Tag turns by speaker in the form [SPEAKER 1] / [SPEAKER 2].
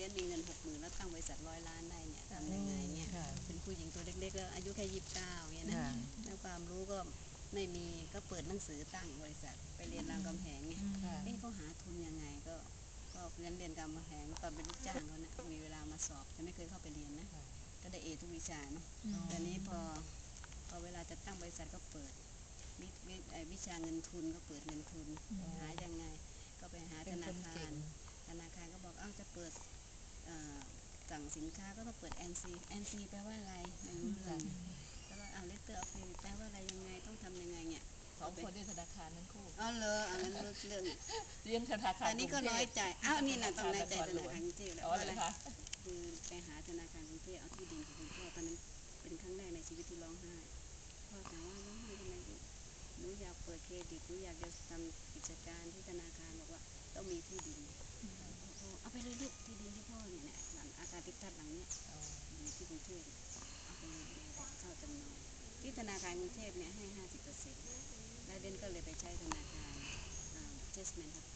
[SPEAKER 1] รียนมีเงินหกหมื่นแล้วตั้งบริษัทร้อยล้านได้เนี่ยทำยังไงเนี่ย
[SPEAKER 2] ค่ะ
[SPEAKER 1] เป็นผู้หญิงตัวเล็กๆแล้วอายุแค่ยี่สิบเก้าเนี่ยนะ
[SPEAKER 2] ค่ะ
[SPEAKER 1] แล้วความรู้ก็ไม่มีก็เปิดหนังสือตั้งบริษัทไปเรียนรามคำแหงไง
[SPEAKER 2] ค่ะ
[SPEAKER 1] เอ๊ะเขาหาทุนยังไงก็ก็เรียนเรียนรามคำแหงตอนเป็นลูกจ้างเขาเนี่ยมีเวลามาสอบจะไม่เคยเข้าไปเรียนนะ
[SPEAKER 2] ค่ะ
[SPEAKER 1] ก็ได้เอทุกวิชาเนาะ
[SPEAKER 2] อ๋อ
[SPEAKER 1] แต่นี้พอพอเวลาจะตั้งบริษัทก็เปิดวิวิไอ้วิชาเงินทุนก็เปิดเงินทุนหายังไง ก็ไปหา
[SPEAKER 2] เป็
[SPEAKER 1] ธ
[SPEAKER 2] น
[SPEAKER 1] นา
[SPEAKER 2] คน
[SPEAKER 1] คา
[SPEAKER 2] เก่
[SPEAKER 1] รงธนาคารก็บอกอ้าวจะเปิดเอ่อ สั่งสินค้าก็ต้องเปิด NC NC แปลว่าอะไรไม่รู้เรื่องแล้วก็อ้าว letter of credit แปลว่าอะไรยังไงต้องทำยังไงเนี่ย
[SPEAKER 2] สองคนเรียนธนาคารทั้งคู่
[SPEAKER 1] อ๋อเลยอันนั้นเรื่องเรื่อง
[SPEAKER 2] เรียนธนาคาร
[SPEAKER 1] แต่นี่ก็น้อยใจอ้าวนี่แหละต้องน้อยใจธ
[SPEAKER 2] หล
[SPEAKER 1] นาวคารงกรุงเทพแหละ
[SPEAKER 2] อ๋อ
[SPEAKER 1] เพราะ
[SPEAKER 2] เห
[SPEAKER 1] อะไร
[SPEAKER 2] รอคะ
[SPEAKER 1] คือไปหาธนาคารกรุงเทพเอาที่ดินของคุณพ่อตอนนั้นเป็นครั้งแรกในชีวิตที่ร้องไห้พ่อถามว่าร้องไห้ทำไมลูกหนูอยากเปิดเครดิตหนูอยากจะทำกิจการที่ธนาคาร ทิพย์ทัศน์หลังเนี้ย
[SPEAKER 2] อ
[SPEAKER 1] ยู่ที่กรุงเทพเอาไปเลยเข้าจำนองที่ธนาคารกรุงเทพเนี่ยให้ห้าสิบเปอร์เซ็นต์แล้วเดนก็เลยไปใช้ธนาคารเจสเมนทับ